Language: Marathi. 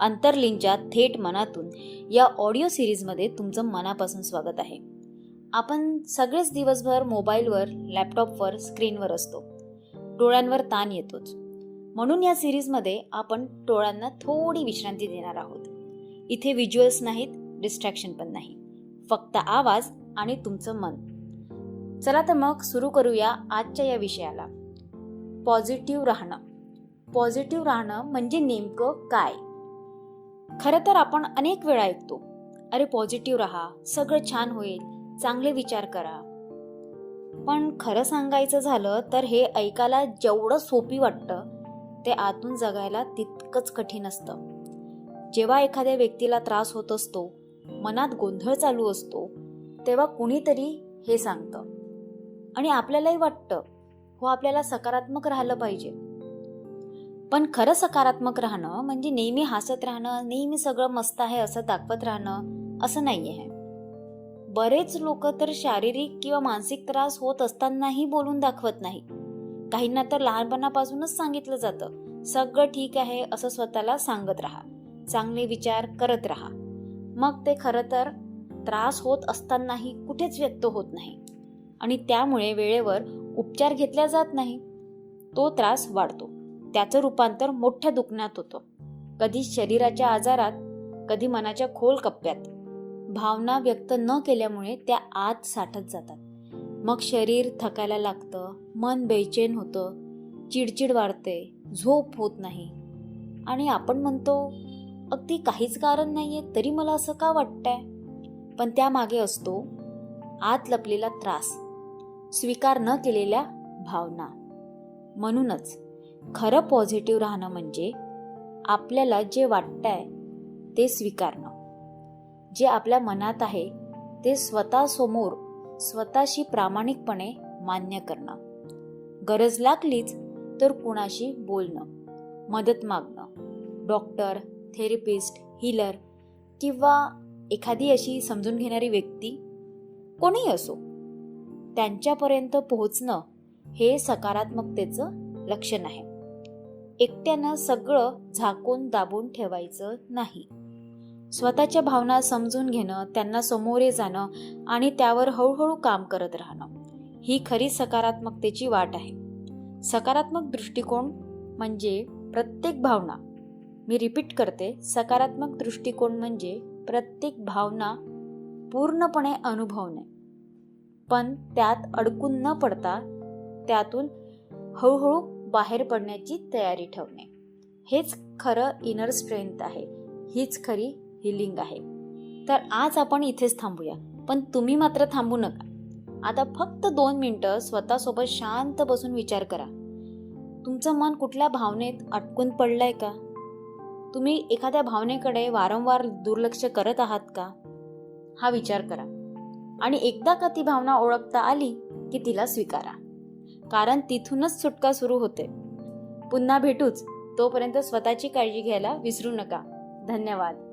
अंतर्लीनच्या थेट मनातून या ऑडिओ सिरीजमध्ये तुमचं मनापासून स्वागत आहे. आपण सगळेच दिवसभर मोबाईलवर लॅपटॉपवर स्क्रीनवर असतो. डोळ्यांवर ताण येतोच. म्हणून या सिरीजमध्ये आपण डोळ्यांना थोडी विश्रांती देणार आहोत. इथे व्हिज्युअल्स नाहीत डिस्ट्रॅक्शन पण नाही. फक्त आवाज आणि तुमचं मन. चला तर मग सुरू करूया आजच्या या विषयाला. पॉझिटिव्ह राहणं. पॉझिटिव्ह राहणं म्हणजे नेमकं काय? खरं तर आपण अनेक वेळा ऐकतो. अरे पॉझिटिव्ह राहा सगळं छान होईल चांगले विचार करा. पण खरं सांगायचं झालं तर हे ऐकायला जेवढं सोपी वाटतं ते आतून जगायला तितकंच कठीण असतं. जेव्हा एखाद्या व्यक्तीला त्रास होत असतो मनात गोंधळ चालू असतो तेव्हा कुणीतरी हे सांगतं. आणि आपल्यालाही वाटतं हो आपल्याला सकारात्मक राहिलं पाहिजे. पण खरं सकारात्मक राहणं म्हणजे नेहमी हसत राहणं नेहमी सगळं मस्त आहे असं दाखवत राहणं असं नाही आहे बरेच लोक तर शारीरिक किंवा मानसिक त्रास होत असतानाही बोलून दाखवत नाही काहींना तर लहानपणापासूनच सांगितलं जातं सगळं ठीक आहे असं स्वतःला सांगत राहा चांगले विचार करत राहा. मग ते खरं तर त्रास होत असतानाही कुठेच व्यक्त होत नाही. आणि त्यामुळे वेळेवर उपचार घेतला जात नाही. तो त्रास वाढतो. त्याचं रूपांतर मोठ्या दुखण्यात होतं. कधी शरीराच्या आजारात कधी मनाच्या खोल कप्प्यात. भावना व्यक्त न केल्यामुळे त्या आत साठत जातात. मग शरीर थकायला लागतं मन बेचैन होतं चिडचिड वाढते झोप होत नाही. आणि आपण म्हणतो अगदी काहीच कारण नाहीये तरी मला असं का वाटतंय? पण त्यामागे असतो आत लपलेला त्रास. स्वीकार न केलेल्या भावना. म्हणूनच खरं पॉझिटिव्ह राहणं म्हणजे आपल्याला जे वाटतंय ते स्वीकारणं. जे आपल्या मनात आहे ते स्वतःसमोर स्वतःशी प्रामाणिकपणे मान्य करणं. गरज लागलीच तर कुणाशी बोलणं मदत मागणं डॉक्टर थेरपिस्ट हिलर किंवा एखादी अशी समजून घेणारी व्यक्ती कोणीही असो त्यांच्यापर्यंत पोहोचणं हे सकारात्मकतेचं लक्षण आहे. एकट्यानं सगळं झाकून दाबून ठेवायचं नाही. स्वतःच्या भावना समजून घेणं त्यांना समोरे जाणं आणि त्यावर हळूहळू काम करत राहणं ही खरी सकारात्मकतेची वाट आहे. सकारात्मक दृष्टिकोन म्हणजे प्रत्येक भावना. मी रिपीट करते सकारात्मक दृष्टिकोन म्हणजे प्रत्येक भावना पूर्णपणे अनुभवणे पण त्यात अडकून न पडता त्यातून हळूहळू बाहेर पडण्याची तयारी ठेवणे. हेच खरं इनर स्ट्रेंथ आहे. हीच खरी हिलिंग आहे. तर आज आपण इथेच थांबूया. पण तुम्ही मात्र थांबू नका. आता फक्त दोन मिनटं स्वतःसोबत शांत बसून विचार करा. तुमचं मन कुठल्या भावनेत अटकून पडलंय का? तुम्ही एखाद्या भावनेकडे वारंवार दुर्लक्ष करत आहात का? हा विचार करा. आणि एकदा का ती भावना ओळखता आली की तिला स्वीकारा. कारण तिथूनच सुटका सुरू होते. पुन्हा भेटूच तोपर्यंत स्वतःची काळजी घ्यायला विसरू नका. धन्यवाद.